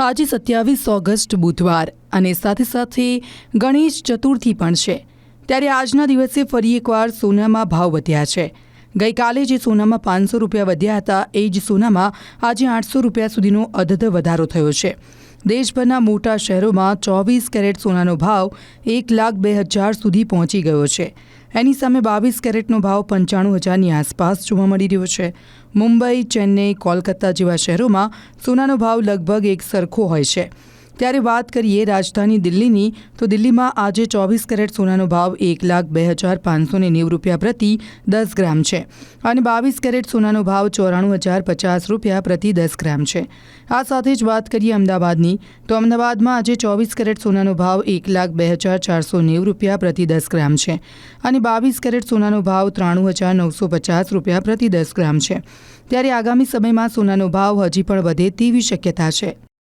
આજે સત્યાવીસ ઓગસ્ટ બુધવાર અને સાથે સાથે ગણેશ ચતુર્થી પણ છે. ત્યારે આજના દિવસે ફરી એકવાર સોનામાં ભાવ વધ્યા છે. ગઈકાલે જે સોનામાં પાંચસો રૂપિયા વધ્યા હતા, એ જ સોનામાં આજે આઠસો રૂપિયા સુધીનો અધધ વધારો થયો છે. દેશભરના મોટા શહેરોમાં ચોવીસ કેરેટ સોનાનો ભાવ એક લાખ બે હજાર સુધી પહોંચી ગયો છે. એની સામે બાવીસ કેરેટનો ભાવ પંચાણું હજારની આસપાસ જોવા મળી રહ્યો છે. મુંબઈ, ચેન્નઈ, કોલકાતા જેવા શહેરોમાં સોનાનો ભાવ લગભગ એક સરખો હોય છે. ત્યારે વાત કરીએ રાજધાની દિલ્હીની, તો દિલ્હીમાં આજે ચોવીસ કેરેટ સોનાનો ભાવ એક લાખ બે હજાર પાંચસો ને નેવું રૂપિયા પ્રતિ દસ ગ્રામ છે અને બાવીસ કેરેટ સોનાનો ભાવ ચોરાણું હજાર પચાસ રૂપિયા પ્રતિ દસ ગ્રામ છે. આ સાથે જ વાત કરીએ અમદાવાદની, તો અમદાવાદમાં આજે ચોવીસ કેરેટ સોનાનો ભાવ એક લાખ બે હજાર ચારસો નેવું રૂપિયા પ્રતિ દસ ગ્રામ છે અને બાવીસ કેરેટ સોનાનો ભાવ ત્રાણું હજાર નવસો પચાસ રૂપિયા પ્રતિ દસ ગ્રામ છે. ત્યારે આગામી સમયમાં સોનાનો ભાવ હજી પણ વધે તેવી શક્યતા છે.